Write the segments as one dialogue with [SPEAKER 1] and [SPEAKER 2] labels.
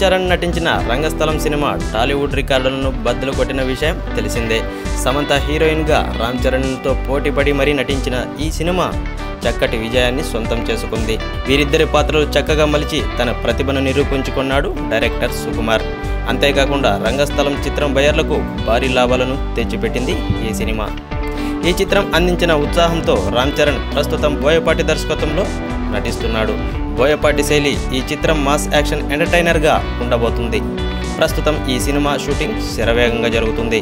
[SPEAKER 1] చరణ్ నటించిన రంగస్థలం సినిమా టాలీవుడ్ రికార్డులను బద్దలు కొట్టిన విషయం తెలిసిందే. సమంత హీరోయిన్గా రామ్ చరణ్తో పోటీపడి మరీ నటించిన ఈ సినిమా చక్కటి విజయాన్ని సొంతం చేసుకుంది. వీరిద్దరి పాత్రలు చక్కగా మలిచి తన ప్రతిభను నిరూపించుకున్నాడు డైరెక్టర్ సుకుమార్. అంతేకాకుండా రంగస్థలం చిత్రం బయర్లకు భారీ లాభాలను తెచ్చిపెట్టింది ఈ సినిమా. ఈ చిత్రం అందించిన ఉత్సాహంతో రామ్ చరణ్ ప్రస్తుతం బోయపాటి దర్శకత్వంలో నటిస్తున్నాడు. బోయపాటి శైలి ఈ చిత్రం మాస్ యాక్షన్ ఎంటర్టైనర్గా ఉండబోతుంది. ప్రస్తుతం ఈ సినిమా షూటింగ్ శరవేగంగా జరుగుతుంది.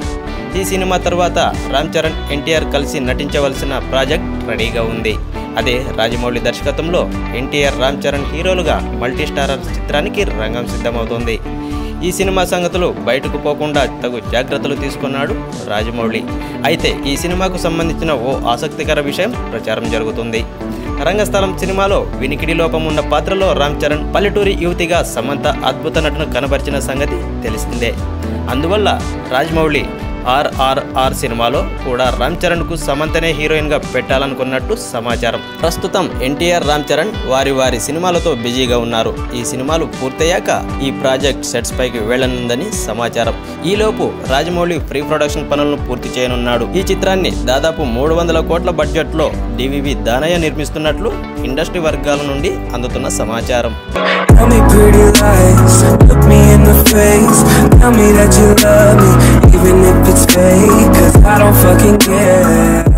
[SPEAKER 1] ఈ సినిమా తర్వాత రామ్ చరణ్ ఎన్టీఆర్ కలిసి నటించవలసిన ప్రాజెక్ట్ రెడీగా ఉంది. అదే రాజమౌళి దర్శకత్వంలో ఎన్టీఆర్ రామ్ చరణ్ హీరోలుగా మల్టీస్టారర్ చిత్రానికి రంగం సిద్ధమవుతోంది. ఈ సినిమా సంగతులు బయటకు పోకుండా తగు జాగ్రత్తలు తీసుకున్నాడు రాజమౌళి. అయితే ఈ సినిమాకు సంబంధించిన ఓ ఆసక్తికర విషయం ప్రచారం జరుగుతుంది. రంగస్థలం సినిమాలో వినికిడి లోపం ఉన్న పాత్రలో రామ్ చరణ్ పల్లెటూరి యువతిగా సమంత అద్భుత నటన కనబరిచిన సంగతి తెలిసిందే. అందువల్ల రాజమౌళి ఆర్ఆర్ఆర్ సినిమాలో కూడా రామ్ చరణ్కు సమంతనే హీరోయిన్గా పెట్టాలనుకున్నట్టు సమాచారం. ప్రస్తుతం ఎన్టీఆర్ రామ్ చరణ్ వారి వారి సినిమాలతో బిజీగా ఉన్నారు. ఈ సినిమాలు పూర్తయ్యాక ఈ ప్రాజెక్ట్ సెట్స్ పైకి వెళ్ళనుందని సమాచారం. ఈలోపు రాజమౌళి ప్రీ ప్రొడక్షన్ పనులను పూర్తి చేయనున్నాడు. ఈ చిత్రాన్ని దాదాపు మూడు వందల కోట్ల బడ్జెట్లో డివివి దానయ్య నిర్మిస్తున్నట్లు ఇండస్ట్రీ వర్గాల నుండి అందుతున్న సమాచారం.
[SPEAKER 2] Tell me pretty lies, look me in the face. Tell me that you love me, say Cause I don't fucking care.